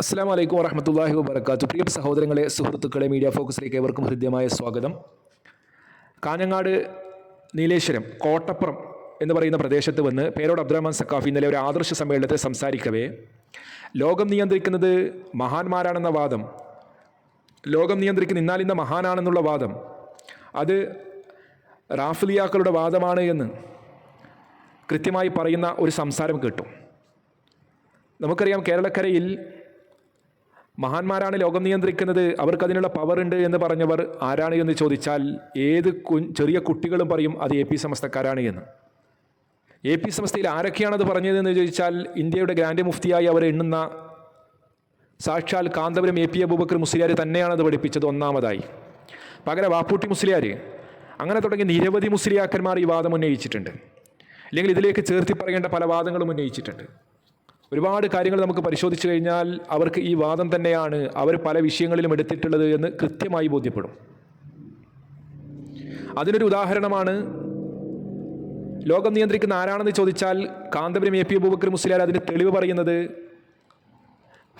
അസ്സാം വലൈക്കും വറഹമത്തല്ലാഹി വബർക്കാത്തു പ്രിയ സഹോദരങ്ങളെ സുഹൃത്തുക്കളെ മീഡിയ ഫോക്കസിലേക്ക് ഏവർക്കും ഹൃദ്യമായ സ്വാഗതം. കാഞ്ഞങ്ങാട് നീലേശ്വരം കോട്ടപ്പുറം എന്ന് പറയുന്ന പ്രദേശത്ത് വന്ന് പേരോട് അബ്ദുറഹ്മാൻ സക്കാഫി ഇന്നലെ ഒരു ആദർശ സമ്മേളനത്തിൽ സംസാരിക്കവേ. ലോകം നിയന്ത്രിക്കുന്നത് മഹാന്മാരാണെന്ന വാദം. ലോകം നിയന്ത്രിക്കുന്ന ഇന്നാൽ ഇന്ന് മഹാനാണെന്നുള്ള വാദം. അത് റാഫിലിയാക്കളുടെ വാദമാണ് എന്ന് കൃത്യമായി പറയുന്ന ഒരു സംസാരം കേട്ടു. നമുക്കറിയാം കേരളക്കരയിൽ മഹാന്മാരാണ് ലോകം നിയന്ത്രിക്കുന്നത്. അവർക്ക് അതിനുള്ള പവർ ഉണ്ട് എന്ന് പറഞ്ഞവർ ആരാണ് എന്ന് ചോദിച്ചാൽ ഏത് ചെറിയ കുട്ടികളും പറയും അത് എ പി സമസ്തക്കാരാണ് എന്ന്. എ പി സമസ്തയിൽ ആരൊക്കെയാണത് പറഞ്ഞതെന്ന് ചോദിച്ചാൽ ഇന്ത്യയുടെ ഗ്രാൻഡ് മുഫ്തിയായി അവർ എണ്ണുന്ന സാക്ഷാൽ കാന്തപുരം എ പി അബൂബക്കർ മുസ്ലിയാർ തന്നെയാണത് പഠിപ്പിച്ചത് ഒന്നാമതായി. പകരം വാപ്പൂട്ടി മുസ്ലിയാർ അങ്ങനെ തുടങ്ങി നിരവധി മുസ്ലിയാക്കന്മാർ ഈ വാദം ഉന്നയിച്ചിട്ടുണ്ട്. അല്ലെങ്കിൽ ഇതിലേക്ക് ചേർത്തി പറയേണ്ട പല വാദങ്ങളും ഉന്നയിച്ചിട്ടുണ്ട്. ഒരുപാട് കാര്യങ്ങൾ നമുക്ക് പരിശോധിച്ചു കഴിഞ്ഞാൽ അവർക്ക് ഈ വാദം തന്നെയാണ് അവർ പല വിഷയങ്ങളിലും എടുത്തിട്ടുള്ളത് എന്ന് കൃത്യമായി ബോധ്യപ്പെടും. അതിനൊരു ഉദാഹരണമാണ് ലോകം നിയന്ത്രിക്കുന്ന ആരാണെന്ന് ചോദിച്ചാൽ കാന്തപുരം എ പി അബൂബക്കർ മുസ്ലിയാർ അതിന് തെളിവ് പറയുന്നത്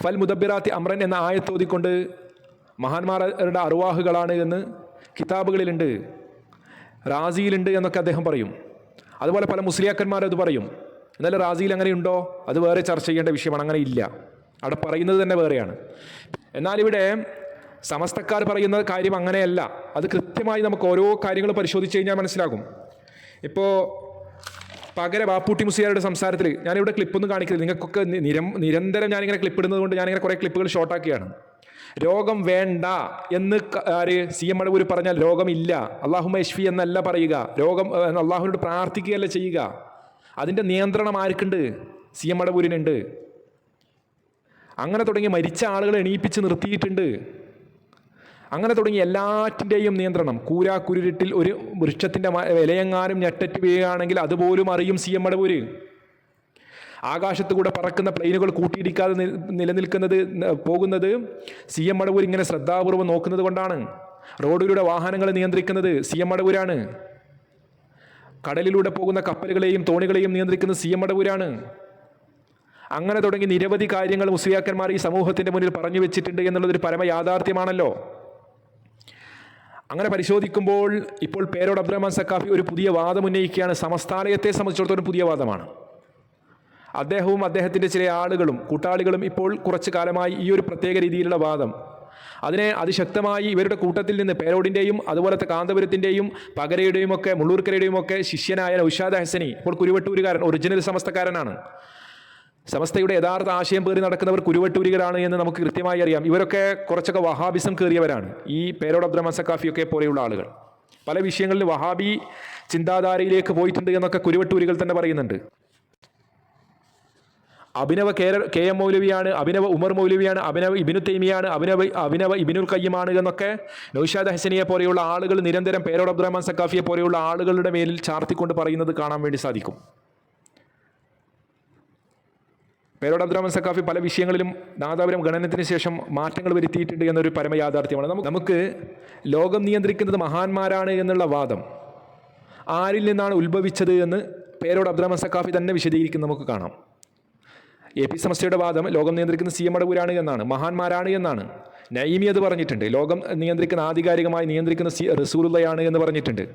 ഫൽ മുദബിറാത്തി അമ്രൻ എന്ന ആയത്തോതിക്കൊണ്ട് മഹാന്മാരുടെ അറുവാഹുകളാണ് എന്ന് കിതാബുകളിലുണ്ട് റാസിയിലുണ്ട് എന്നൊക്കെ അദ്ദേഹം പറയും. അതുപോലെ പല മുസ്ലിയാക്കന്മാരും അത് പറയും. എന്നാൽ റാസിയിൽ അങ്ങനെ ഉണ്ടോ? അത് വേറെ ചർച്ച ചെയ്യേണ്ട വിഷയമാണ്. അങ്ങനെ ഇല്ല. അവിടെ പറയുന്നത് തന്നെ വേറെയാണ്. എന്നാൽ ഇവിടെ സമസ്തക്കാർ പറയുന്ന കാര്യം അങ്ങനെയല്ല. അത് കൃത്യമായി നമുക്ക് ഓരോ കാര്യങ്ങൾ പരിശോധിച്ച് കഴിഞ്ഞാൽ മനസ്സിലാകും. ഇപ്പോൾ പകര ബാപ്പൂട്ടി മുസിയാരുടെ സംസാരത്തിൽ ഞാനിവിടെ ക്ലിപ്പൊന്നും കാണിക്കരുത്. നിങ്ങൾക്കൊക്കെ നിരം നിരന്തരം ഞാനിങ്ങനെ ക്ലിപ്പ് ഇടുന്നത് കൊണ്ട് ഞാനിങ്ങനെ കുറേ ക്ലിപ്പുകൾ ഷോർട്ടാക്കിയാണ് രോഗം വേണ്ട എന്ന് ആര് സി എം അടവൂർ പറഞ്ഞാൽ രോഗമില്ല. അള്ളാഹു എഷ്ഫി എന്നല്ല പറയുക. രോഗം അള്ളാഹുവിനോട് പ്രാർത്ഥിക്കുകയല്ല ചെയ്യുക. അതിന്റെ നിയന്ത്രണം ആർക്കുണ്ട്? സി എം അടപൂരിനുണ്ട് അങ്ങനെ തുടങ്ങി മരിച്ച ആളുകളെ എണീപ്പിച്ച് നിർത്തിയിട്ടുണ്ട്. അങ്ങനെ തുടങ്ങി എല്ലാറ്റിന്റെയും നിയന്ത്രണം. കൂരാ കുരുരിട്ടിൽ ഒരു വൃക്ഷത്തിന്റെ വിലയെങ്ങാനും ഞെട്ടറ്റ് വീഴുകയാണെങ്കിൽ അതുപോലും അറിയും സി എം അടപൂര് ആകാശത്ത് കൂടെ പറക്കുന്ന പ്ലെയിനുകൾ കൂട്ടിയിടിക്കാതെ നിലനിൽക്കുന്നത് പോകുന്നത് സി എം അടവൂർ ഇങ്ങനെ ശ്രദ്ധാപൂർവം നോക്കുന്നത് കൊണ്ടാണ്. റോഡിലൂടെ വാഹനങ്ങൾ നിയന്ത്രിക്കുന്നത് സി എം മടവൂരാണ് കടലിലൂടെ പോകുന്ന കപ്പലുകളെയും തോണികളെയും നിയന്ത്രിക്കുന്ന സി എം അടവൂരാണ്. അങ്ങനെ തുടങ്ങി നിരവധി കാര്യങ്ങൾ മുസ്ലിയാക്കന്മാർ ഈ സമൂഹത്തിന്റെ മുന്നിൽ പറഞ്ഞു വെച്ചിട്ടുണ്ട് എന്നുള്ളതൊരു പരമ യാഥാർത്ഥ്യമാണല്ലോ അങ്ങനെ പരിശോധിക്കുമ്പോൾ ഇപ്പോൾ പേരോട് അബ്ദുറഹ്മാൻ സക്കാഫി ഒരു പുതിയ വാദം ഉന്നയിക്കുകയാണ്. സമസ്താലയത്തെ സംബന്ധിച്ചിടത്തോളം പുതിയ വാദമാണ്. അദ്ദേഹവും അദ്ദേഹത്തിന്റെ ചില ആളുകളും കൂട്ടാളികളും ഇപ്പോൾ കുറച്ചു കാലമായി ഈ ഒരു പ്രത്യേക രീതിയിലുള്ള വാദം. അതിനെ അതിശക്തമായി ഇവരുടെ കൂട്ടത്തിൽ നിന്ന് പേരോടിന്റെയും അതുപോലത്തെ കാന്തപുരത്തിന്റെയും പകരയുടെയും ഒക്കെ മുള്ളൂർക്കരയുടെയും ഒക്കെ ശിഷ്യനായ ഉഷാദ് ഹസനി ഇപ്പോൾ കുരുവട്ടൂരുകാരൻ ഒറിജിനൽ സമസ്തക്കാരനാണ്. സമസ്തയുടെ യഥാർത്ഥ ആശയം പേറി നടക്കുന്നവർ കുരുവട്ടൂരികരാണ് എന്ന് നമുക്ക് കൃത്യമായി അറിയാം. ഇവരൊക്കെ കുറച്ചൊക്കെ വഹാബിസം കയറിയവരാണ് ഈ പേരോട് അബ്ദുറഹ്മാൻ സക്കാഫിയൊക്കെ പോലെയുള്ള ആളുകൾ. പല വിഷയങ്ങളിൽ വഹാബി ചിന്താധാരയിലേക്ക് പോയിട്ടുണ്ട് എന്നൊക്കെ കുരുവട്ടൂരികൾ തന്നെ പറയുന്നുണ്ട്. അഭിനവ കേര കെ എം മൗലവിയാണ് അഭിനവ ഉമർ മൗലവിയാണ് അഭിനവ് ഇബിനു തൈമിയാണ് അഭിനവ് അഭിനവ് ഇബിനുൽ കയ്യമാണ് എന്നൊക്കെ നൌഷാദ് ഹസനിയെ പോലെയുള്ള ആളുകൾ നിരന്തരം പേരോട് അബ്ദുറഹ്മാൻ സക്കാഫിയെ പോലെയുള്ള ആളുകളുടെ മേലിൽ ചാർത്തിക്കൊണ്ട് പറയുന്നത് കാണാൻ വേണ്ടി സാധിക്കും. പേരോട് അബ്ദുറഹ്മാൻ സക്കാഫി പല വിഷയങ്ങളിലും നാദാപുരം ഗണനത്തിന് ശേഷം മാറ്റങ്ങൾ വരുത്തിയിട്ടുണ്ട് എന്നൊരു പരമയാഥാർത്ഥ്യമാണ്. നമുക്ക് നമുക്ക് ലോകം നിയന്ത്രിക്കുന്നത് മഹാന്മാരാണ് എന്നുള്ള വാദം ആരിൽ നിന്നാണ് ഉത്ഭവിച്ചത് എന്ന് പേരോട് അബ്ദുറഹ്മാൻ സക്കാഫി തന്നെ വിശദീകരിക്കുന്നത് നമുക്ക് കാണാം. എ പി സമസ്തയുടെ വാദം ലോകം നിയന്ത്രിക്കുന്ന സി എം അടവൂരാണ് എന്നാണ് മഹാന്മാരാണ് എന്നാണ്. നൈമി അത് പറഞ്ഞിട്ടുണ്ട്. ലോകം നിയന്ത്രിക്കുന്ന ആധികാരികമായി നിയന്ത്രിക്കുന്ന സി റസൂലുള്ളയാണ് എന്ന് പറഞ്ഞിട്ടുണ്ട്.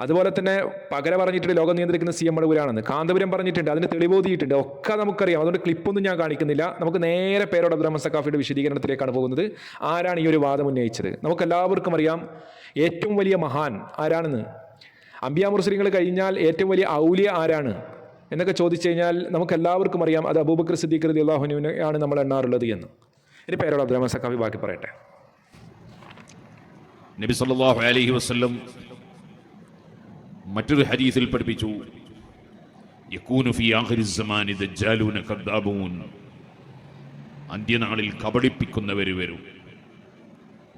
അതുപോലെ തന്നെ പകര പറഞ്ഞിട്ടുണ്ട് ലോകം നിയന്ത്രിക്കുന്ന സി എം അടവൂരാണെന്ന്. കാന്തപുരം പറഞ്ഞിട്ടുണ്ട്. അതിന് തെളിവോതിയിട്ടുണ്ട്. ഒക്കെ നമുക്കറിയാം. അതുകൊണ്ട് ക്ലിപ്പൊന്നും ഞാൻ കാണിക്കുന്നില്ല. നമുക്ക് നേരെ പേരോട് അബ്ദുറഹ്മാൻ സക്കാഫിയുടെ വിശദീകരണത്തിലേക്കാണ് പോകുന്നത്. ആരാണ് ഈ ഒരു വാദം ഉന്നയിച്ചത്? നമുക്ക് എല്ലാവർക്കും അറിയാം ഏറ്റവും വലിയ മഹാൻ ആരാണെന്ന്? അമ്പിയാ മുസ്ലിങ്ങൾ കഴിഞ്ഞാൽ ഏറ്റവും വലിയ ഔലിയ ആരാണ്? എന്നൊക്കെ ചോദിച്ചു കഴിഞ്ഞാൽ നമുക്ക് എല്ലാവർക്കും അറിയാം അത് അബൂബക്കർ സിദ്ദീഖ് റതി അള്ളാഹുനുവിനെ ആണ് നമ്മൾ എണ്ണാറുള്ളത് എന്ന്. ഇനി പേരോട് അബ്ദുറഹ്മാൻ സഖാഫി ബാക്കി പറയട്ടെ. നബി സല്ലല്ലാഹു അലൈഹി വസല്ലം മറ്റൊരു ഹദീസിൽ പഠിപ്പിച്ചു. യകൂനു ഫി ആഖിരി സമാനി ദജ്ജാലൂന കദ്ദാബൂൻ. അന്ത്യനാളിൽ കബളിപ്പിക്കുന്നവർ വരും.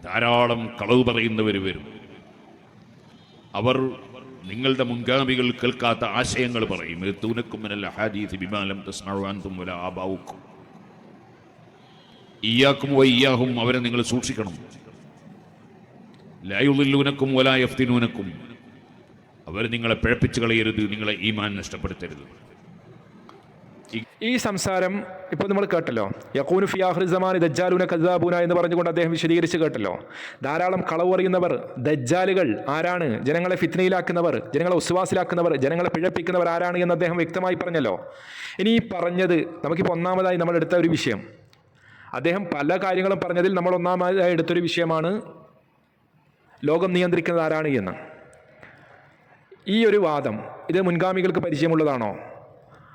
ധാരാളം കളവ് പറയുന്നവർ വരും. അവർ നിങ്ങളുടെ മുൻഗാമികൾ കേൾക്കാത്ത ആശയങ്ങൾ പറയും. യത്തൂനക്കും മിനൽ അഹാദീസ് ബിമാ ലം തസ്മഉ അൻതും വലാ ആബാഉക്കും. ഇയ്യാക്കും വയ്യാഹും അവരെ നിങ്ങൾ സൂക്ഷിക്കണം. ലായുള്ളിലൂനക്കും വലായഫ്തിനൂനക്കും അവർ നിങ്ങളെ പിഴപ്പിച്ചു കളയരുത് നിങ്ങളെ ഈമാൻ നഷ്ടപ്പെടുത്തരുത്. ഈ സംസാരം ഇപ്പോൾ നമ്മൾ കേട്ടല്ലോ. യക്കൂനു ഫിയാഹ്റി സമാൻ ദജ്ജാലുന കസാബൂന എന്ന് പറഞ്ഞുകൊണ്ട് അദ്ദേഹം വിശദീകരിച്ച് കേട്ടല്ലോ. ധാരാളം കളവ് അറിയുന്നവർ ദജ്ജാലുകൾ ആരാണ്? ജനങ്ങളെ ഫിത്നയിലാക്കുന്നവർ ജനങ്ങളെ ഉസ്വാസിലാക്കുന്നവർ ജനങ്ങളെ പിഴപ്പിക്കുന്നവർ ആരാണ് എന്ന് അദ്ദേഹം വ്യക്തമായി പറഞ്ഞല്ലോ. ഇനി ഈ പറഞ്ഞത് നമുക്കിപ്പോൾ ഒന്നാമതായി നമ്മൾ എടുത്ത ഒരു വിഷയം. അദ്ദേഹം പല കാര്യങ്ങളും പറഞ്ഞതിൽ നമ്മൾ ഒന്നാമതായി എടുത്തൊരു വിഷയമാണ് ലോകം നിയന്ത്രിക്കുന്നത് ആരാണ് എന്ന്. ഈ ഒരു വാദം ഇത് മുൻഗാമികൾക്ക് പരിചയമുള്ളതാണോ?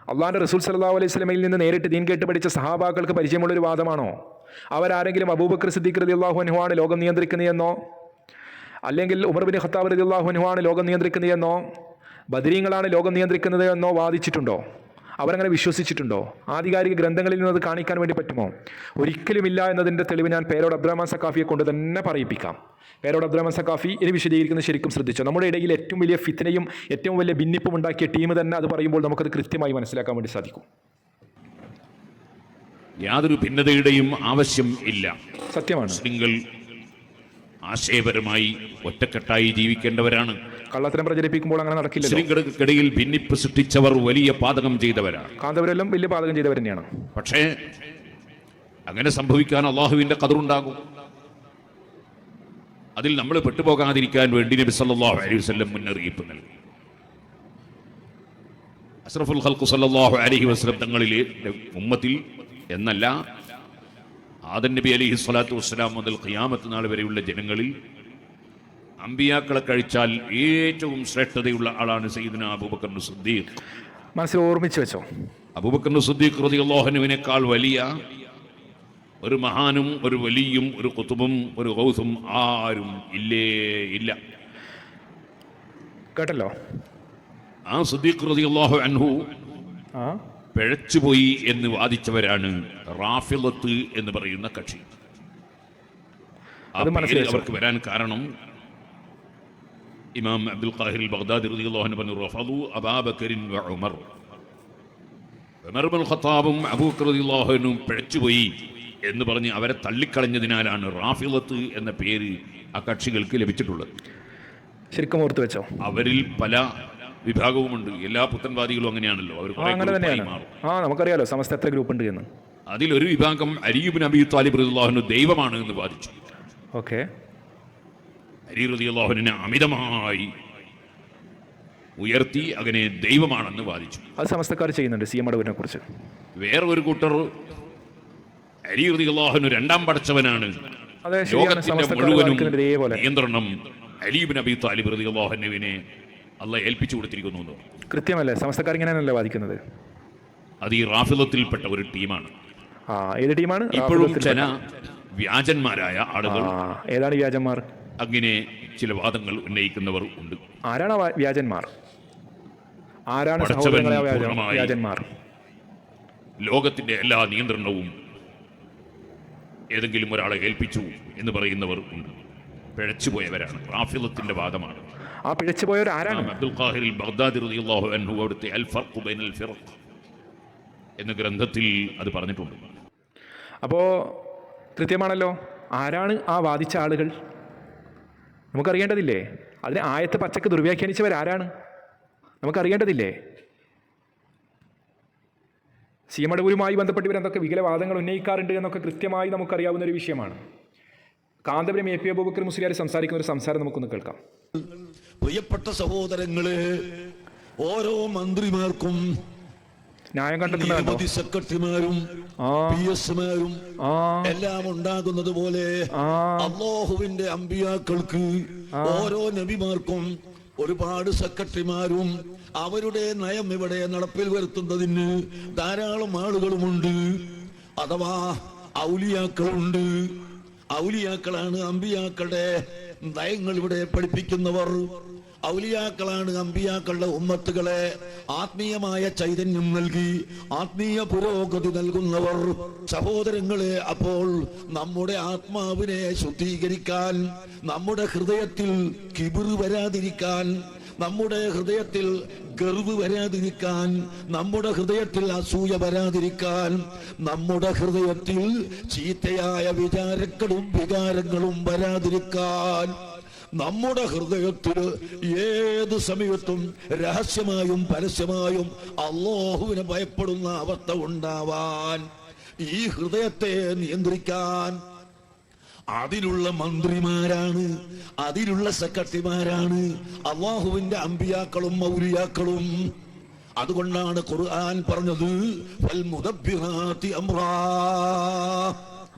അള്ളാഹാന്റെ റസൂൽ സല്ലാ അലൈഹി സ്വലമയിൽ നിന്ന് നേരിട്ട് ദീൻ കേട്ട് പഠിച്ച സഹാബാക്കൾക്ക് പരിചയമുള്ളൊരു വാദമാണോ? അവരാരെങ്കിലും അബൂബക്കർ സിദ്ദീഖ് റതി അള്ളാഹു അനുഹാണ് ലോകം നിയന്ത്രിക്കുന്നതെന്നോ? അല്ലെങ്കിൽ ഉമർ ബിൻ ഖത്താബ് റതി അള്ളാഹു അനുഹാണ് ലോകം നിയന്ത്രിക്കുന്നതെന്നോ? ബദരീങ്ങളാണ് ലോകം നിയന്ത്രിക്കുന്നത് എന്നോ വാദിച്ചിട്ടുണ്ടോ? അവരങ്ങനെ വിശ്വസിച്ചിട്ടുണ്ടോ? ആധികാരിക ഗ്രന്ഥങ്ങളിൽ നിന്ന് അത് കാണിക്കാൻ വേണ്ടി പറ്റുമോ? ഒരിക്കലുമില്ല എന്നതിന്റെ തെളിവ് ഞാൻ പേരോട് അബ്ദുറഹ്മാൻ സക്കാഫിയെ കൊണ്ട് തന്നെ പറയിപ്പിക്കാം. പേരോട് അബ്ദുറഹ്മാൻ സക്കാഫി ഇനി വിശദീകരിക്കുന്നത് ശരിക്കും ശ്രദ്ധിച്ചു? നമ്മുടെ ഇടയിൽ ഏറ്റവും വലിയ ഫിത്തനയും ഏറ്റവും വലിയ ഭിന്നിപ്പും ഉണ്ടാക്കിയ ടീം തന്നെ അത് പറയുമ്പോൾ നമുക്കത് കൃത്യമായി മനസ്സിലാക്കാൻ വേണ്ടി സാധിക്കും. യാതൊരു ഭിന്നതയുടെയും ആവശ്യം ഇല്ല. സത്യമാണ്. മുസ്ലിങ്ങൾ ആശയപരമായി ഒറ്റക്കെട്ടായി ജീവിക്കേണ്ടവരാണ്. കള്ളത്തരം പ്രചരിപ്പിക്കുമ്പോൾ അങ്ങനെ നടക്കില്ല മുസ്ലിങ്ങൾക്കിടയിൽ ഭിന്നിപ്പ് സൃഷ്ടിച്ചവർ വലിയ പാതകം ചെയ്തവരാണ്. കാന്തവരെല്ലാം വലിയ പാതകം ചെയ്തവർ തന്നെയാണ്. പക്ഷേ അങ്ങനെ സംഭവിക്കാൻ അള്ളാഹുവിന്റെ കതിറുണ്ടാകും അതിൽ നമ്മൾ പെട്ടുപോകാതിരിക്കാൻ വേണ്ടി നബി സല്ലല്ലാഹു അലൈഹി വസല്ലം മുന്നറിയിപ്പ് നൽകി. അസ്രഫുൽ ഖൽഖു സല്ലല്ലാഹു അലൈഹി വസല്ലം തങ്ങളിലെ ഉമ്മത്തിൽ എന്നല്ല ആദൻ നബി അലിഹി സ്വലാത്തു വസ്സലാം മുതൽ ഖിയാമത്ത് നാൾ വരെയുള്ള ജനങ്ങളിൽ അമ്പിയാക്കളെ കഴിച്ചാൽ ഏറ്റവും ശ്രേഷ്ഠതയുള്ള ആളാണ് സയ്യിദിന അബൂബക്കർ സിദ്ദീഖ്. മനസ്സിൽ ഓർമ്മിച്ചു വെച്ചോ. അബൂബക്കർ സിദ്ദീഖ് ലോഹനുവിനേക്കാൾ വലിയ ഒരു മഹാനും ഒരു വലിയും ഒരു കുത്തുബും ഒരു ഗൗസും ആരും ഇല്ലേ ഇല്ല. കേട്ടല്ലോ? ആ സിദ്ദീഖ് റളിയല്ലാഹു അൻഹു ആ? പിഴച്ചുപോയി എന്ന് വാദിച്ചവരാണ് റാഫിലത്ത് എന്ന് പറയുന്ന കക്ഷി. അവർക്ക് വരാൻ കാരണം ഇമാം അബ്ദുൽ ഖാഹിർ ബഗ്ദാദി റളിയല്ലാഹു പറഞ്ഞു റഫദു അബാബക്കരിൻ വ ഉമർ. ഉമർ ബിൻ ഖത്താബും അബൂബക്കർ റളിയല്ലാഹു അൻഹും പിഴച്ചുപോയി എന്ന് പറഞ്ഞ് അവരെ തള്ളിക്കളഞ്ഞതിനാലാണ് റാഫിലത്ത് എന്ന പേര് ആ കക്ഷികൾക്ക് ലഭിച്ചിട്ടുള്ളത്. ശരിക്കും ഓർത്ത് വെച്ചോ. അവരിൽ പല വിഭാഗവുമുണ്ട്. എല്ലാ പുത്തൻവാദികളും അങ്ങനെയാണല്ലോ. അവർ അങ്ങനെ തന്നെയാണ്. ആ നമുക്കറിയാലോ സമസ്ത എത്ര ഗ്രൂപ്പ് ഉണ്ട് എന്ന്. അതിലൊരു വിഭാഗം അരിയുബിൻ അബി താലിബ് റളിയല്ലാഹു ദൈവമാണ് എന്ന് വാദിച്ചു. ഓക്കെ. അരി റളിയല്ലാഹുവിനെ അമിതമായി ഉയർത്തി അങ്ങനെ ദൈവമാണെന്ന് വാദിച്ചു. അത് സമസ്തക്കാർ ചെയ്യുന്നുണ്ട് സി എം അടവിനെ കുറിച്ച്. വേറെ ഒരു കൂട്ടർ അരി റളിയല്ലാഹുവിന് രണ്ടാം പടച്ചവനാണ്. അതെ ശരിയാണ് ലോകത്തിന്റെ മുഴുവനും നിയന്ത്രണം അലീബിൻ അബി താലിബ് റളിയല്ലാഹുവിനെ അല്ല ഏൽപ്പിച്ചു കൊടുത്തിരിക്കുന്നു എന്ന്. കൃത്യമല്ലേ? സമസ്തക്കാർ ഇങ്ങനെയാണല്ലേ വാദിക്കുന്നത്. അത് ഈ റാഫിലത്തിൽപ്പെട്ട ഒരു ടീമാണ്. ആ ഏത് ടീമാണ്? ഇപ്പോഴും ചില വ്യാജന്മാരായ ആളുകൾ ഏതാണ് വ്യാജന്മാർ? അങ്ങനെ ചില വാദങ്ങൾ ഉന്നയിക്കുന്നവർ ഉണ്ട്. ആരാണ് വ്യാജന്മാർ? ആരാണ് വ്യാജന്മാർ? ലോകത്തിന്റെ എല്ലാ നിയന്ത്രണവും ഏതെങ്കിലും ഒരാളെ ഏൽപ്പിച്ചു എന്ന് പറയുന്നവർ ഉണ്ട്. പിഴച്ചുപോയവരാണ്. റാഫിലത്തിന്റെ വാദമാണ്. ആ പിഴച്ചുപോയവർ ആരാണ്? അബ്ദുൽ ഖാഹിർ ബഗ്ദാദി റളിയല്ലാഹു അൻഹു അവിടുത്തെ അൽ ഫർഖു ബൈനൽ ഫിറഖ് എന്ന ഗ്രന്ഥത്തിൽ അത് പറഞ്ഞിട്ടുണ്ട്. അപ്പോൾ കൃത്യമാണല്ലോ ആരാണ് ആ വാദിച്ച ആളുകൾ? നമുക്കറിയേണ്ടതില്ലേ അതിന് ആയത്തെ പച്ചക്ക് ദുർവ്യാഖ്യാനിച്ചവർ ആരാണ്? നമുക്കറിയേണ്ടതില്ലേ? സീമടപൂരുമായി ബന്ധപ്പെട്ട് എന്തൊക്കെ വികലവാദങ്ങൾ ഉന്നയിക്കാറുണ്ട് എന്നൊക്കെ കൃത്യമായി നമുക്കറിയാവുന്ന ഒരു വിഷയമാണ്. കാന്തപുരം എ പി അബൂബക്കർ മുസ്ലിയാർ സംസാരിക്കുന്ന ഒരു സംസാരം നമുക്കൊന്ന് കേൾക്കാം. പ്രിയപ്പെട്ട സഹോദരങ്ങളെ ഓരോ മന്ത്രിമാർക്കും ന്യായം കണ്ടെത്തുന്ന സെക്രട്ടറിമാരും ആ. പി എസുമാരും എല്ലാം ഉണ്ടാകുന്നത് പോലെ അള്ളാഹുവിന്റെ അമ്പിയാക്കൾക്ക് ഓരോ നബിമാർക്കും ഒരുപാട് സെക്രട്ടറിമാരും അവരുടെ നയം ഇവിടെ നടപ്പിൽ വരുത്തുന്നതിന് ധാരാളം ആളുകളുമുണ്ട്. അഥവാ ഔലിയാക്കളുണ്ട്. ഔലിയാക്കളാണ് അമ്പിയാക്കളുടെ നയങ്ങൾ ഇവിടെ പഠിപ്പിക്കുന്നവർ. ഔലിയാക്കളാണ് അമ്പിയാക്കളുടെ ഉമ്മത്തുകളെ ആത്മീയമായ ചൈതന്യം നൽകി ആത്മീയ പുരോഗതി നൽകുന്നവർ. സഹോദരങ്ങളെ അപ്പോൾ നമ്മുടെ ആത്മാവിനെ ശുദ്ധീകരിക്കാൻ നമ്മുടെ ഹൃദയത്തിൽ കിബിറ് വരാതിരിക്കാൻ നമ്മുടെ ഹൃദയത്തിൽ ഗർവ് വരാതിരിക്കാൻ നമ്മുടെ ഹൃദയത്തിൽ അസൂയ വരാതിരിക്കാൻ നമ്മുടെ ഹൃദയത്തിൽ ചീത്തയായ വിചാരങ്ങളും വികാരങ്ങളും വരാതിരിക്കാൻ നമ്മുടെ ഹൃദയത്തിൽ ഏത് സമയത്തും രഹസ്യമായും പരസ്യമായും അള്ളാഹുവിനെ ഭയപ്പെടുന്ന അവസ്ഥ ഉണ്ടാവാൻ ഈ ഹൃദയത്തെ നിയന്ത്രിക്കാൻ അതിലുള്ള മന്ത്രിമാരാണ് അതിലുള്ള സെക്രട്ടറിമാരാണ് അള്ളാഹുവിന്റെ അമ്പിയാക്കളും മൗലിയാക്കളും. അതുകൊണ്ടാണ് ഖുർആൻ പറഞ്ഞത്.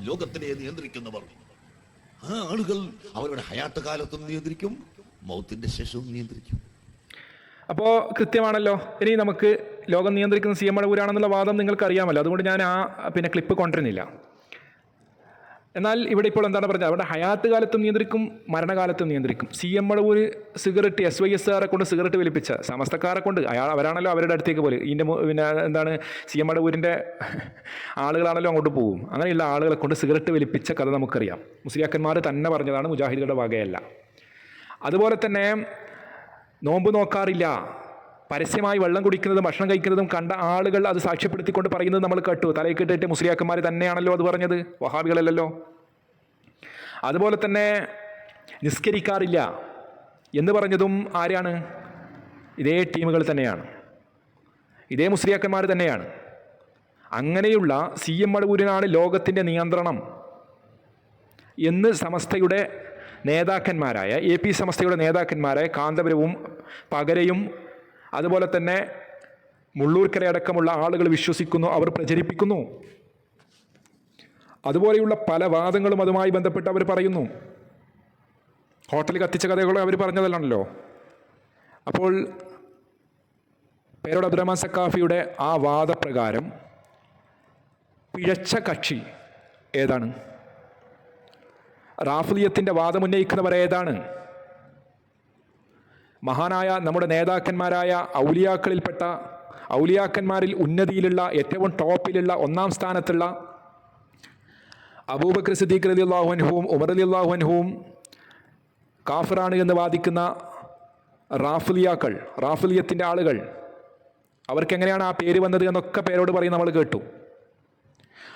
ലോകത്തിനെ നിയന്ത്രിക്കുന്നവർ. ആ ആളുകൾ അവരുടെ ഹയാത്ത കാലത്തും നിയന്ത്രിക്കും മൗത്തിന്റെ ശേഷവും നിയന്ത്രിക്കും. അപ്പോൾ കൃത്യമാണല്ലോ. ഇനി നമുക്ക് ലോകം നിയന്ത്രിക്കുന്ന സി എം മടവൂരാണെന്നുള്ള വാദം നിങ്ങൾക്ക് അറിയാമല്ലോ അതുകൊണ്ട് ഞാൻ ആ പിന്നെ ക്ലിപ്പ് കൊണ്ടുവരുന്നില്ല. എന്നാൽ ഇവിടെ ഇപ്പോൾ എന്താണ് പറഞ്ഞത്? അവിടെ ഹയാത്ത് കാലത്തും നിയന്ത്രിക്കും മരണകാലത്തും നിയന്ത്രിക്കും. C M Madavoor cigarette S Y S ആറെ കൊണ്ട് സിഗരറ്റ് വലിപ്പിച്ച സമസ്തക്കാരെ കൊണ്ട് അയാൾ അവരാണല്ലോ അവരുടെ അടുത്തേക്ക് പോലെ. ഇതിന്റെ പിന്നെ എന്താണ് സി എം മടവൂരിന്റെ ആളുകളാണല്ലോ അങ്ങോട്ട് പോകും. അങ്ങനെയുള്ള ആളുകളെ കൊണ്ട് സിഗരറ്റ് വലിപ്പിച്ച കഥ നമുക്കറിയാം. മുസ്ലിയാക്കന്മാർ തന്നെ പറഞ്ഞതാണ് മുജാഹിദുകളുടെ വകയല്ല. അതുപോലെ തന്നെ നോമ്പ് നോക്കാറില്ല. പരസ്യമായി വെള്ളം കുടിക്കുന്നതും ഭക്ഷണം കഴിക്കുന്നതും കണ്ട ആളുകൾ അത് സാക്ഷ്യപ്പെടുത്തിക്കൊണ്ട് പറയുന്നത് നമ്മൾ കേട്ടു. തലയിൽ കെട്ടിട്ട് മുസ്ലിയാക്കന്മാർ തന്നെയാണല്ലോ അത് പറഞ്ഞത്. വഹാബികളല്ലല്ലോ. അതുപോലെ തന്നെ നിസ്കരിക്കാറില്ല എന്ന് പറഞ്ഞതും ആരാണ്? ഇതേ ടീമുകൾ തന്നെയാണ്. ഇതേ മുസ്ലിയാക്കന്മാർ തന്നെയാണ്. അങ്ങനെയുള്ള സി എം മടവൂരിനാണ് ലോകത്തിന്റെ നിയന്ത്രണം എന്ന് സമസ്തയുടെ നേതാക്കന്മാരായ എ പി സമസ്തയുടെ നേതാക്കന്മാരായ കാന്തപുരവും പകരയും അതുപോലെ തന്നെ മുള്ളൂർക്കര അടക്കമുള്ള ആളുകൾ വിശ്വസിക്കുന്നു അവർ പ്രചരിപ്പിക്കുന്നു. അതുപോലെയുള്ള പല വാദങ്ങളും അതുമായി ബന്ധപ്പെട്ട് അവർ പറയുന്നു. ഹോട്ടൽ കത്തിച്ച കഥകൾ അവർ പറഞ്ഞതല്ലാണല്ലോ. അപ്പോൾ പേരോട് അബ്ദുറഹ്മാൻ സക്കാഫിയുടെ ആ വാദപ്രകാരം പിഴച്ച കക്ഷി ഏതാണ്? റാഫിലിയത്തിന്റെ വാദമുന്നയിക്കുന്നവർ ഏതാണ്? മഹാനായ നമ്മുടെ നേതാക്കന്മാരായ ഔലിയാക്കളിൽപ്പെട്ട ഔലിയാക്കന്മാരിൽ ഉന്നതിയിലുള്ള ഏറ്റവും ടോപ്പിലുള്ള ഒന്നാം സ്ഥാനത്തുള്ള അബൂബക്ര സിദ്ദീഖ് അലി അള്ളാഹുഹുവും ഉമർ അലി അള്ളാഹുഹുവും കാഫറാണ് എന്ന് വാദിക്കുന്ന റാഫുലിയാക്കൾ റാഫുലിയത്തിന്റെ ആളുകൾ. അവർക്ക് എങ്ങനെയാണ് ആ പേര് വന്നത് എന്നൊക്കെ പേരോട് പറയും നമ്മൾ കേട്ടു.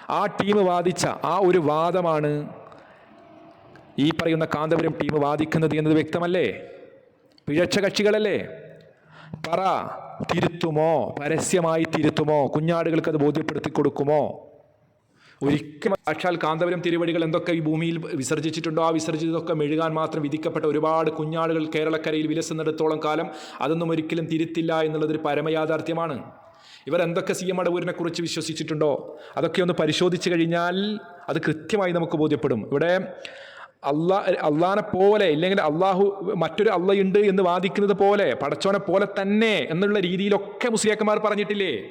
ആ ടീം വാദിച്ച ആ ഒരു വാദമാണ് ഈ പറയുന്ന കാന്തപുരം ടീം വാദിക്കുന്നത് എന്നത് വ്യക്തമല്ലേ? പിഴച്ച കക്ഷികളല്ലേ പറ തിരുത്തുമോ? പരസ്യമായി തിരുത്തുമോ? കുഞ്ഞാടുകൾക്ക് അത് ബോധ്യപ്പെടുത്തി കൊടുക്കുമോ? ഒരിക്കലും സാക്ഷാൽ കാന്തപുരം തിരുവടികൾ എന്തൊക്കെ ഈ ഭൂമിയിൽ വിസർജിച്ചിട്ടുണ്ടോ? ആ വിസർജിച്ചതൊക്കെ മെഴുകാൻ മാത്രം വിധിക്കപ്പെട്ട ഒരുപാട് കുഞ്ഞാടുകൾ കേരളക്കരയിൽ വിലസുന്നിടത്തോളം കാലം അതൊന്നും ഒരിക്കലും തിരുത്തില്ല എന്നുള്ളതൊരു പരമയാഥാർത്ഥ്യമാണ്. ഇവർ എന്തൊക്കെ സി എം അടവൂരിനെ കുറിച്ച് വിശ്വസിച്ചിട്ടുണ്ടോ? അതൊക്കെ ഒന്ന് പരിശോധിച്ചു കഴിഞ്ഞാൽ അത് കൃത്യമായി നമുക്ക് ബോധ്യപ്പെടും. ഇവിടെ അള്ളാ അള്ളാനെ പോലെ ഇല്ലെങ്കിൽ അള്ളാഹു മറ്റൊരു അള്ളയുണ്ട് എന്ന് വാദിക്കുന്നത് പോലെ പടച്ചോനെ പോലെ തന്നെ എന്നുള്ള രീതിയിലൊക്കെ മുസ്ലിയാക്കന്മാർ പറഞ്ഞിട്ടില്ലേ?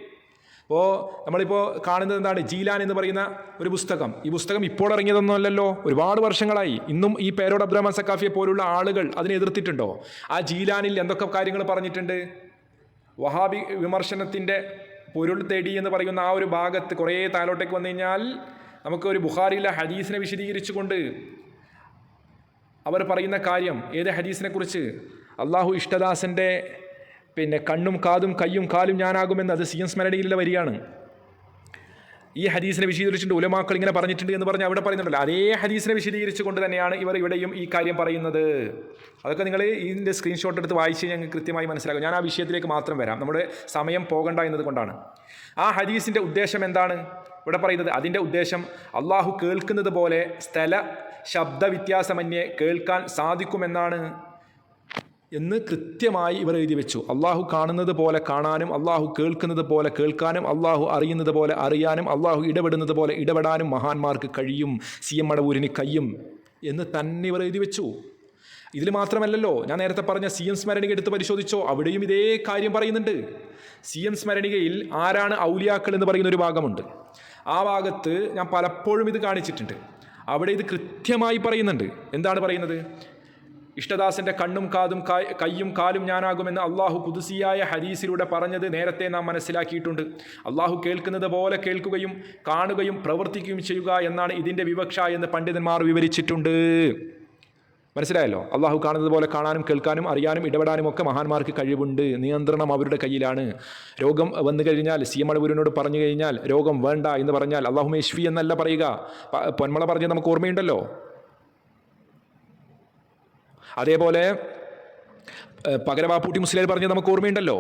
അപ്പോൾ നമ്മളിപ്പോൾ കാണുന്നത് എന്താണ്? ജീലാൻ എന്ന് പറയുന്ന ഒരു പുസ്തകം. ഈ പുസ്തകം ഇപ്പോൾ ഇറങ്ങിയതൊന്നുമല്ലല്ലോ. ഒരുപാട് വർഷങ്ങളായി. ഇന്നും ഈ പേരോട് അബ്ദുറഹ്മാൻ സക്കാഫിയെ പോലുള്ള ആളുകൾ അതിനെ എതിർത്തിട്ടുണ്ടോ? ആ ജീലാനിൽ എന്തൊക്കെ കാര്യങ്ങൾ പറഞ്ഞിട്ടുണ്ട്? വഹാബി വിമർശനത്തിന്റെ പൊരുൾ തേടി എന്ന് പറയുന്ന ആ ഒരു ഭാഗത്ത് കുറേ താലോട്ടേക്ക് വന്നു കഴിഞ്ഞാൽ നമുക്ക് ഒരു ബുഹാരിയിലെ ഹദീസിനെ വിശദീകരിച്ചുകൊണ്ട് അവർ പറയുന്ന കാര്യം ഏത് ഹദീസിനെ കുറിച്ച് അള്ളാഹു ഇഷ്ടദാസന്റെ പിന്നെ കണ്ണും കാതും കയ്യും കാലും ഞാനാകുമെന്ന് അത് സി എം സ്മരണയിലെ വരികയാണ്. ഈ ഹദീസിനെ വിശദീകരിച്ചിട്ടുണ്ട് ഉലമാക്കൾ ഇങ്ങനെ പറഞ്ഞിട്ടുണ്ട് എന്ന് പറഞ്ഞ് അവിടെ പറയുന്നുണ്ടല്ലോ. അതേ ഹദീസിനെ വിശദീകരിച്ചുകൊണ്ട് തന്നെയാണ് ഇവർ ഇവിടെയും ഈ കാര്യം പറയുന്നത്. അതൊക്കെ നിങ്ങൾ ഇതിന്റെ സ്ക്രീൻഷോട്ട് എടുത്ത് വായിച്ച് ഞങ്ങൾക്ക് കൃത്യമായി മനസ്സിലാക്കും. ഞാൻ ആ വിഷയത്തിലേക്ക് മാത്രം വരാം. നമ്മുടെ സമയം പോകണ്ട എന്നതുകൊണ്ടാണ് ആ ഹദീസിന്റെ ഉദ്ദേശം എന്താണ്? ഇവിടെ പറയുന്നത് അതിന്റെ ഉദ്ദേശം അള്ളാഹു കേൾക്കുന്നത് പോലെ സ്ഥല ശബ്ദ വ്യത്യാസമന്യേ കേൾക്കാൻ സാധിക്കുമെന്നാണ് എന്ന് കൃത്യമായി ഇവർ എഴുതി വെച്ചു. അള്ളാഹു കാണുന്നത് പോലെ കാണാനും അള്ളാഹു കേൾക്കുന്നത് പോലെ കേൾക്കാനും അള്ളാഹു അറിയുന്നത് പോലെ അറിയാനും അള്ളാഹു ഇടപെടുന്നത് പോലെ ഇടപെടാനും മഹാന്മാർക്ക് കഴിയും. സി എം മടവൂരിന് കയ്യും എന്ന് തന്നെ ഇവർ എഴുതി വെച്ചു. ഇതിൽ മാത്രമല്ലല്ലോ ഞാൻ നേരത്തെ പറഞ്ഞ സി എം സ്മരണിക എടുത്ത് പരിശോധിച്ചോ അവിടെയും ഇതേ കാര്യം പറയുന്നുണ്ട്. സി എം സ്മരണികയിൽ ആരാണ് ഔലിയാക്കൾ എന്ന് പറയുന്ന ഒരു ഭാഗമുണ്ട്. ആ ഭാഗത്ത് ഞാൻ പലപ്പോഴും ഇത് കാണിച്ചിട്ടുണ്ട്. അവിടെ ഇത് കൃത്യമായി പറയുന്നുണ്ട്. എന്താണ് പറയുന്നത്? ഇഷ്ടദാസന്റെ കണ്ണും കാതും കായ്- കാലും ഞാനാകുമെന്ന് അള്ളാഹു കുതിസിയായ ഹദീസിലൂടെ പറഞ്ഞത് നേരത്തെ നാം മനസ്സിലാക്കിയിട്ടുണ്ട്. അള്ളാഹു കേൾക്കുന്നത് പോലെ കേൾക്കുകയും കാണുകയും പ്രവർത്തിക്കുകയും ചെയ്യുക എന്നാണ് ഇതിന്റെ വിവക്ഷ എന്ന് പണ്ഡിതന്മാർ വിവരിച്ചിട്ടുണ്ട്. മനസ്സിലായല്ലോ? അള്ളാഹു കാണുന്നത് പോലെ കാണാനും കേൾക്കാനും അറിയാനും ഇടപെടാനും ഒക്കെ മഹാന്മാർക്ക് കഴിവുണ്ട്. നിയന്ത്രണം അവരുടെ കയ്യിലാണ്. രോഗം വന്നു കഴിഞ്ഞാൽ സി എം അളവൂരിനോട് പറഞ്ഞു കഴിഞ്ഞാൽ രോഗം വേണ്ട എന്ന് പറഞ്ഞാൽ അള്ളാഹു മേഷ്ഫി എന്നല്ല പറയുക. പൊന്മള പറഞ്ഞത് നമുക്ക് ഓർമ്മയുണ്ടല്ലോ? അതേപോലെ പകരവാപ്പൂട്ടി മുസ്ലിം പറഞ്ഞത് നമുക്ക് ഓർമ്മയുണ്ടല്ലോ?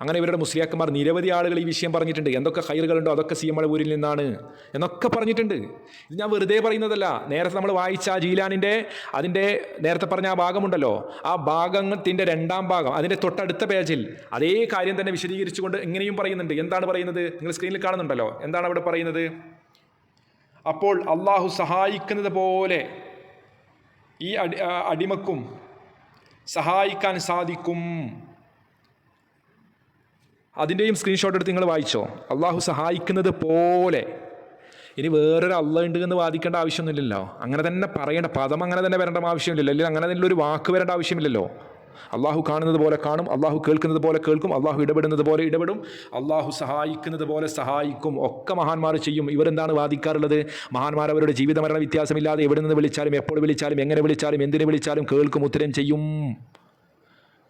അങ്ങനെ ഇവരുടെ മുസ്ലിയാക്കന്മാർ നിരവധി ആളുകൾ ഈ വിഷയം പറഞ്ഞിട്ടുണ്ട്. എന്തൊക്കെ ഹൈറുകളുണ്ടോ അതൊക്കെ സി ഊരിൽ നിന്നാണ് എന്നൊക്കെ പറഞ്ഞിട്ടുണ്ട്. ഇത് ഞാൻ വെറുതെ പറയുന്നതല്ല. നേരത്തെ നമ്മൾ വായിച്ച ജീലാനിന്റെ അതിന്റെ നേരത്തെ പറഞ്ഞ ആ ഭാഗമുണ്ടല്ലോ. ആ ഭാഗത്തിന്റെ രണ്ടാം ഭാഗം അതിന്റെ തൊട്ടടുത്ത പേജിൽ അതേ കാര്യം തന്നെ വിശദീകരിച്ചുകൊണ്ട് ഇങ്ങനെയും പറയുന്നുണ്ട്. എന്താണ് പറയുന്നത്? നിങ്ങൾ സ്ക്രീനിൽ കാണുന്നുണ്ടല്ലോ. എന്താണ് അവിടെ പറയുന്നത്? അപ്പോൾ അള്ളാഹു സഹായിക്കുന്നത് പോലെ ഈ അടിമക്കും സഹായിക്കാൻ സാധിക്കും. അതിന്റെയും സ്ക്രീൻഷോട്ട് എടുത്ത് നിങ്ങൾ വായിച്ചോ. അള്ളാഹു സഹായിക്കുന്നത് പോലെ. ഇനി വേറൊരു അള്ള ഉണ്ട് എന്ന് വാദിക്കേണ്ട ആവശ്യമൊന്നുമില്ലല്ലോ. അങ്ങനെ തന്നെ പറയേണ്ട. പദം അങ്ങനെ തന്നെ വരേണ്ട ആവശ്യമില്ലല്ലോ. അല്ലെങ്കിൽ അങ്ങനെ തന്നെ ഒരു വാക്ക് വരേണ്ട ആവശ്യമില്ലല്ലോ. അള്ളാഹു കാണുന്നത് പോലെ കാണും. അള്ളാഹു കേൾക്കുന്നത് പോലെ കേൾക്കും. അള്ളാഹു ഇടപെടുന്നത് പോലെ ഇടപെടും. അള്ളാഹു സഹായിക്കുന്നത് പോലെ സഹായിക്കും. ഒക്കെ മഹാന്മാർ ചെയ്യും. ഇവരെന്താണ് വാദിക്കാറുള്ളത്? മഹാന്മാർ അവരുടെ ജീവിതമരണ വ്യത്യാസമില്ലാതെ എവിടെ നിന്ന് വിളിച്ചാലും എപ്പോൾ വിളിച്ചാലും എങ്ങനെ വിളിച്ചാലും എന്തിനു വിളിച്ചാലും കേൾക്കും ഉത്തരം ചെയ്യും.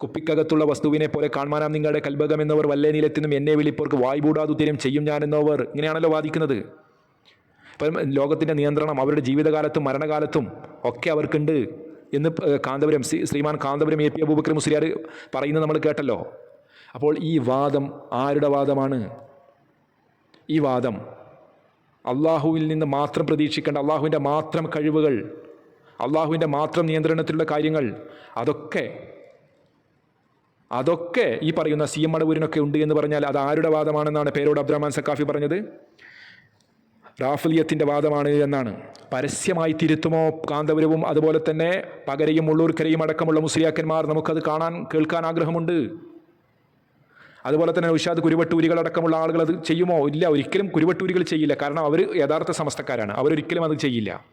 കുപ്പിക്കകത്തുള്ള വസ്തുവിനെ പോലെ കാണാനാം നിങ്ങളുടെ കൽബകം എന്നവർ വല്ലേ നീലത്തിനും എന്നെ വിളിപ്പോർക്ക് വായ്പൂടാതുത്തരം ചെയ്യും ഞാൻ എന്നവർ ഇങ്ങനെയാണല്ലോ വാദിക്കുന്നത്. ഇപ്പം ലോകത്തിന്റെ നിയന്ത്രണം അവരുടെ ജീവിതകാലത്തും മരണകാലത്തും ഒക്കെ അവർക്കുണ്ട് എന്ന് കാന്തപുരം ശ്രീ- ശ്രീമാൻ കാന്തപുരം എ പി അബൂബക്കർ മുസ്ലിയാർ പറയുന്നത് നമ്മൾ കേട്ടല്ലോ. അപ്പോൾ ഈ വാദം ആരുടെ വാദമാണ്? ഈ വാദം അള്ളാഹുവിൽ നിന്ന് മാത്രം പ്രതീക്ഷിക്കേണ്ട അള്ളാഹുവിന്റെ മാത്രം കഴിവുകൾ അള്ളാഹുവിന്റെ മാത്രം നിയന്ത്രണത്തിലുള്ള കാര്യങ്ങൾ അതൊക്കെ അതൊക്കെ ഈ പറയുന്ന സി എം മടവൂരിനൊക്കെ ഉണ്ട് എന്ന് പറഞ്ഞാൽ അത് ആരുടെ വാദമാണെന്നാണ് പേരോട് അബ്ദുറഹ്മാൻ സക്കാഫി പറഞ്ഞത്? റാഫലിയത്തിന്റെ വാദമാണ് എന്നാണ്. പരസ്യമായി തിരുത്തുമോ കാന്തപുരവും അതുപോലെ തന്നെ പകരയും ഉള്ളൂർക്കരയും അടക്കമുള്ള മുസ്ലിയാക്കന്മാർ നമുക്കത് കാണാൻ കേൾക്കാൻ ആഗ്രഹമുണ്ട്. അതുപോലെ തന്നെ ഉഷാദ് കുരുവട്ടൂരികൾ അടക്കമുള്ള ആളുകൾ അത് ചെയ്യുമോ? ഇല്ല ഒരിക്കലും കുരുവട്ടൂരികൾ ചെയ്യില്ല. കാരണം അവർ യഥാർത്ഥ സമസ്തക്കാരാണ്. അവരൊരിക്കലും അത് ചെയ്യില്ല.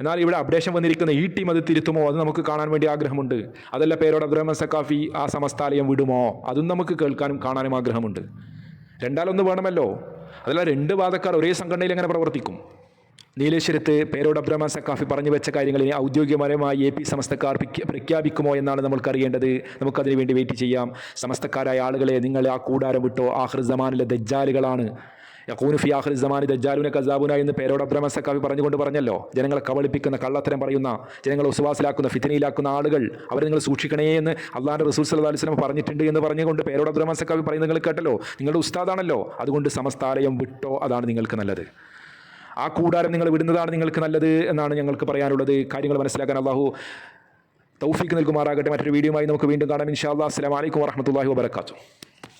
എന്നാൽ ഇവിടെ അപ്ഡേഷൻ വന്നിരിക്കുന്ന ഈ ടീം അത് തിരുത്തുമോ? അത് നമുക്ക് കാണാൻ വേണ്ടി ആഗ്രഹമുണ്ട്. അതല്ല പേരോട് അബ്ദുറഹ്മാൻ സക്കാഫി ആ സമസ്താലയം വിടുമോ? അതും നമുക്ക് കേൾക്കാനും കാണാനും ആഗ്രഹമുണ്ട്. രണ്ടാലൊന്ന് വേണമല്ലോ. അതല്ല രണ്ട് വാദക്കാർ ഒരേ സംഘടനയിൽ എങ്ങനെ പ്രവർത്തിക്കും? നീലേശ്വരത്ത് പേരോട് അബ്രഹ്മാൻ സക്കാഫി പറഞ്ഞു വെച്ച കാര്യങ്ങൾ ഇനി ഔദ്യോഗികപരമായി എ പി സമസ്തക്കാർ പ്രഖ്യാപിക്കുമോ എന്നാണ് നമുക്കറിയേണ്ടത് നമുക്കതിനു വേണ്ടി വെയിറ്റ് ചെയ്യാം. സമസ്തക്കാരായ ആളുകളെ നിങ്ങൾ ആ കൂടാരം വിട്ടോ? ആഹ്ർ ജമാനിലെ ദജ്ജാലുകളാണ്. യഖൂനു ഫി ആഖിർ സമാനി ദജ്ജാലുന കസാബുന എന്ന് പേരോട് അബ്ദുറഹ്മാൻ സക്കാഫി പറഞ്ഞുകൊണ്ട് പറഞ്ഞല്ലോ. ജനങ്ങളെ കബളിപ്പിക്കുന്ന കള്ളത്തരം പറയുന്ന ജനങ്ങളെ ഉസ്വാസിലാക്കുന്ന ഫിത്തനയിലാക്കുന്ന ആളുകൾ അവരെ നിങ്ങൾ സൂക്ഷിക്കണേ എന്ന് അള്ളാഹാന്റെ റസൂൽ സല്ലല്ലാഹു അലൈഹി വസല്ലം പറഞ്ഞിട്ടുണ്ട് എന്ന് പറഞ്ഞുകൊണ്ട് പേരോട് അബ്ദുറഹ്മാൻ സക്കാഫി പറയുന്നത് നിങ്ങൾ കേട്ടല്ലോ. നിങ്ങളുടെ ഉസ്താദാണല്ലോ. അതുകൊണ്ട് സമസ്താലയം വിട്ടോ അതാണ് നിങ്ങൾക്ക് നല്ലത്. ആ കൂടാരം നിങ്ങൾ വിടുന്നതാണ് നിങ്ങൾക്ക് നല്ലത് എന്നാണ് ഞങ്ങൾക്ക് പറയാനുള്ളത്. കാര്യങ്ങൾ മനസ്സിലാക്കാൻ അള്ളാഹു തൗഫീക്ക് നൽകുമാറാകട്ടെ. മറ്റൊരു വീഡിയോയുമായി നമുക്ക് വീണ്ടും കാണാം. ഇൻഷാ അല്ലാ അസ്സലാമു അലൈക്കും വറഹ്മത്തുള്ളാഹി വബറകാതുഹു.